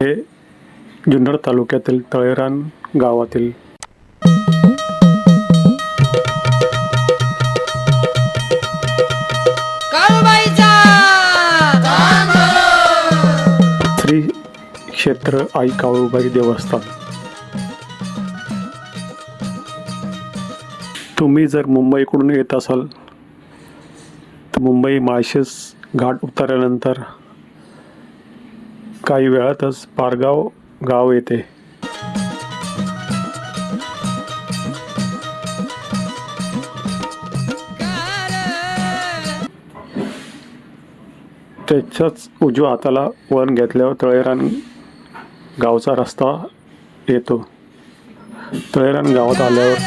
हे जुन्नर तालुक्यातील तळेरान गावातील श्री क्षेत्र आई काळूबाई देवस्थान. तुम्ही जर मुंबईकडून येत असाल तर मुंबई माळशेज घाट उतरल्यानंतर काही वेळातच पारगाव गाव येते. त्याच्याच उजव्या हाताला वन घेतल्यावर तळेरान गावचा रस्ता येतो. तळेरान गावात आल्यावर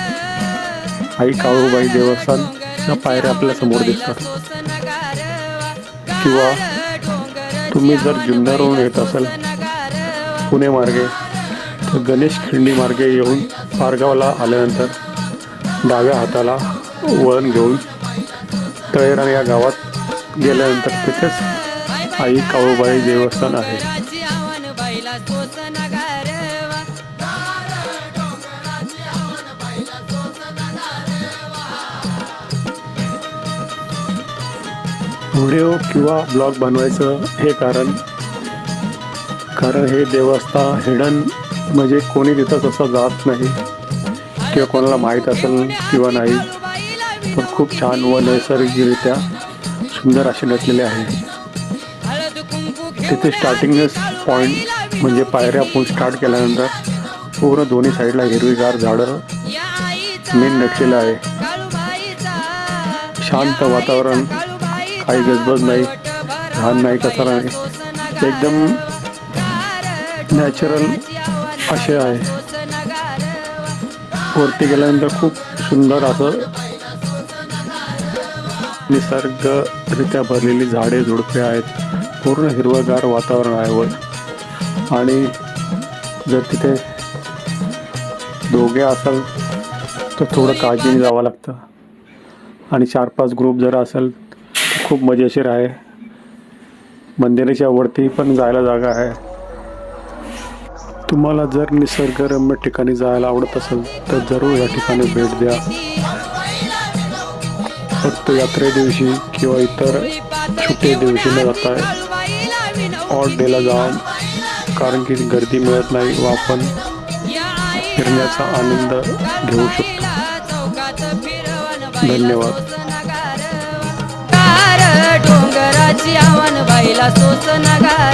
आई काळूबाई देवस्थानच्या पायऱ्या आपल्यासमोर दिसतात. किंवा तुम्ही जर जुन्नरहून येत असाल. पुणे मार्गे तर गणेश खिंडी मार्गे येऊन पारगावला आल्यानंतर डाव्या हाताला वळण घेऊन तळेरान या गावात गेल्यानंतर तिथेच आई काळूबाई देवस्थान आहे. व्हिडिओ किंवा ब्लॉग बनवायचं हे कारण. कारण हे देवस्थान हिडन म्हणजे कोणी तिथं तसं जात नाही. किंवा कोणाला माहीत असेल किंवा नाही. पण खूप छान व नैसर्गिकरित्या सुंदर असे नटलेले आहे. तिथे स्टार्टिंगच पॉईंट म्हणजे पायऱ्या आपण स्टार्ट केल्यानंतर पूर्ण दोन्ही साईडला हिरवीगार झाडं मेन नटलेलं आहे. शांत वातावरण. काही गजबज नाही घाण नाही कचरा नाही. एकदम नॅचरल असे आहे. वरती गेल्यानंतर खूप सुंदर असं निसर्गरित्या भरलेली झाडे झुडपे आहेत. पूर्ण हिरवंगार वातावरण आहे वर. आणि जर तिथे दोघे असाल तर थोडं काळजीने जावं लागतं. आणि चार पाच ग्रुप जर असेल खूप मजेशीर आहे. मंदिराच्या वरती पण जायला जागा आहे. तुम्हाला जर निसर्गरम्य ठिकाणी जायला आवडत असेल तर जरूर या ठिकाणी भेट द्या. फक्त यात्रे दिवशी किंवा इतर सुट्टे दिवशी न जाता ऑड डेला जा कारण की गर्दी मिळत नाही व आपण फिरण्याचा आनंद घेऊ शकतो. धन्यवाद. सोसनगा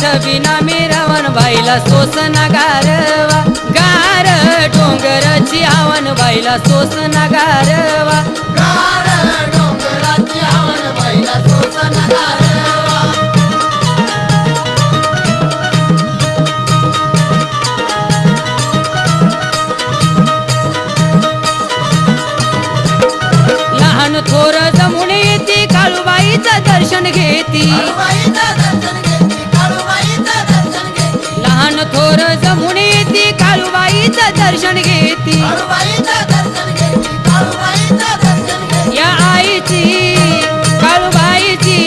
छबिना मिरवण बाईला सोस गारवा गार डोंगराची आवन बाईला सोस गारवा लहान थोर जमुन येते काळूबाईचं दर्शन घेती. थोर जमुन येते काळूबाईचं दर्शन घेती. या आईची काळूबाईची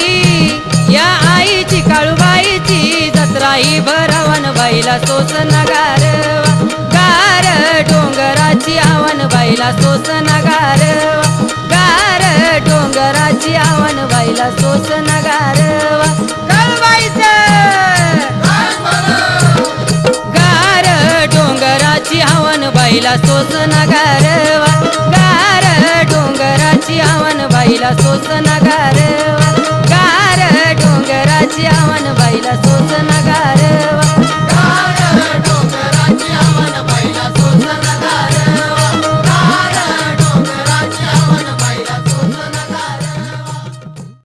या आईची काळूबाईची जत्रा ही भरवन बाईला सोस नगारवा गार डोंगराची आवन बाईला सोस नगारवा गार डोंगराची आवन बाईला सोस नगारवा बाईला सोस नगारवा गार डोंगराची आवन बाईला सोस नगारवा गार डोंगराची आवन